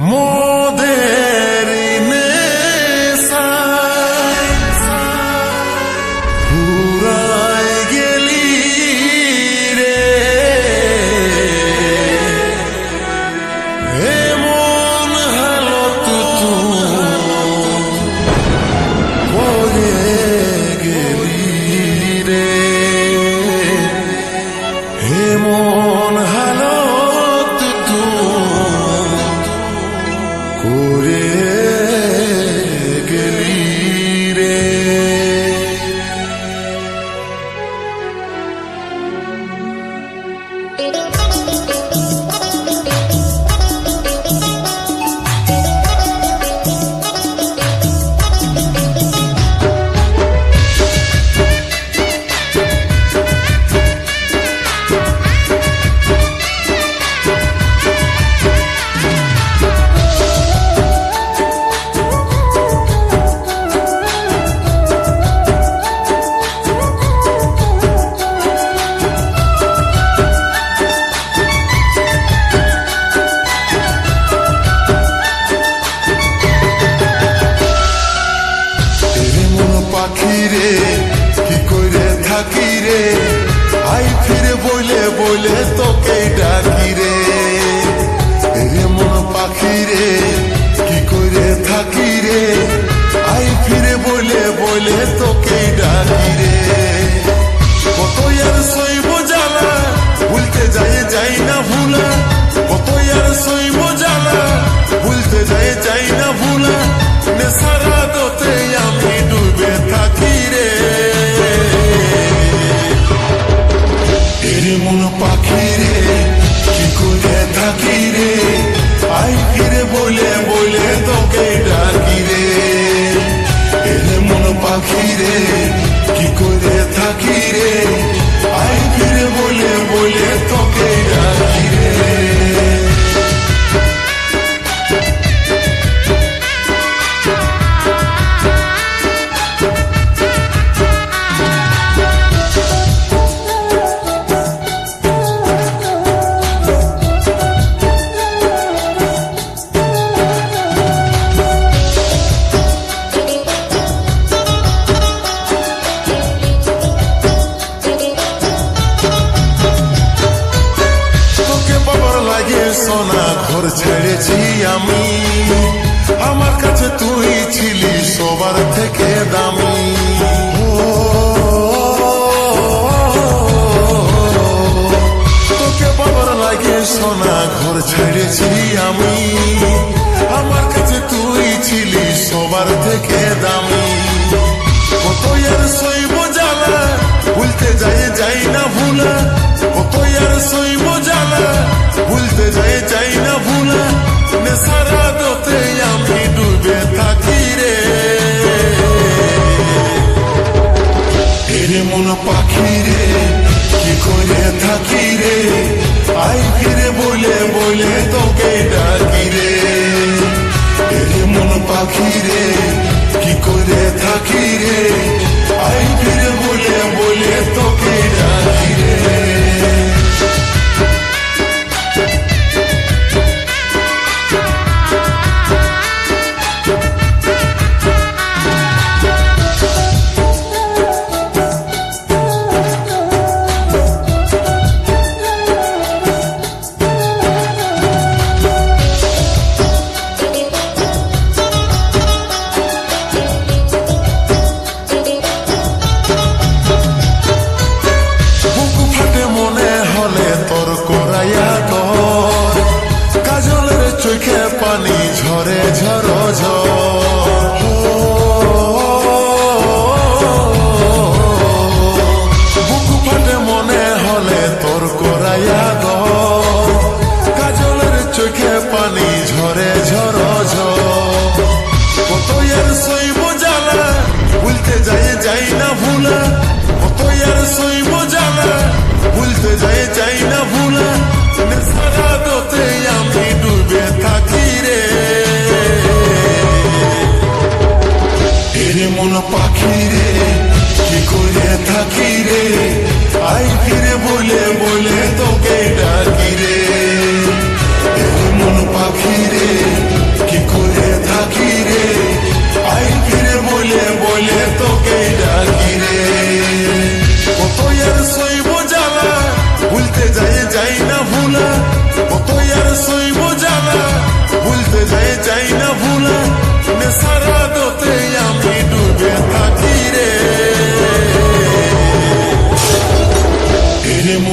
More রে, কি কইরে থাকি রে? আই ফিরে বইলে বইলে তোকে ডাকি রে। তেরে মন পাখি রে, কি কইরে থাকি রে? আই ফিরে বইলে বইলে তোকে ডাকি রে। কত আর সইব জ্বালা, ভুলতে যাই যাই না ভুলা। পাখি রে কি করে থাকি রে? আই ফিরে বলে বলে তোকে ডাকি রে। মন পাখি রে সোনা ঘর ছেড়েছি আমি। আমার কাছে তুই ছিলি সবার থেকে দামি। তোকে বাবার লাগে সোনা ঘর ছেড়েছি সারা আমি ডুবে থাকি রে। মন পাখি কি করে থাকি আই ফিরে বলে বলে তোকে ডাকি রে। এরে মন পাখি মন পাখি রে, কি করে থাকি রে? আই ফিরে বলে বলে তোকে ডাকি রে। মন পাখি রে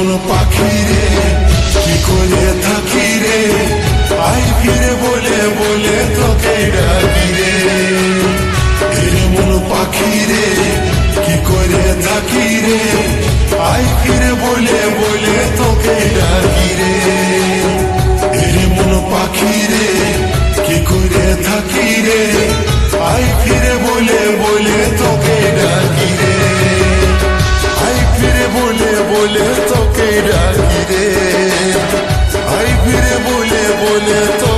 কোন পাখি রে? কি করে থাকি রে? আই ফিরে বলে বলে তোকে ডাকি রে। ফিরে মন পাখি রে, কি করে থাকি রে? আই ফিরে বলে বলে তোকে ডাকি little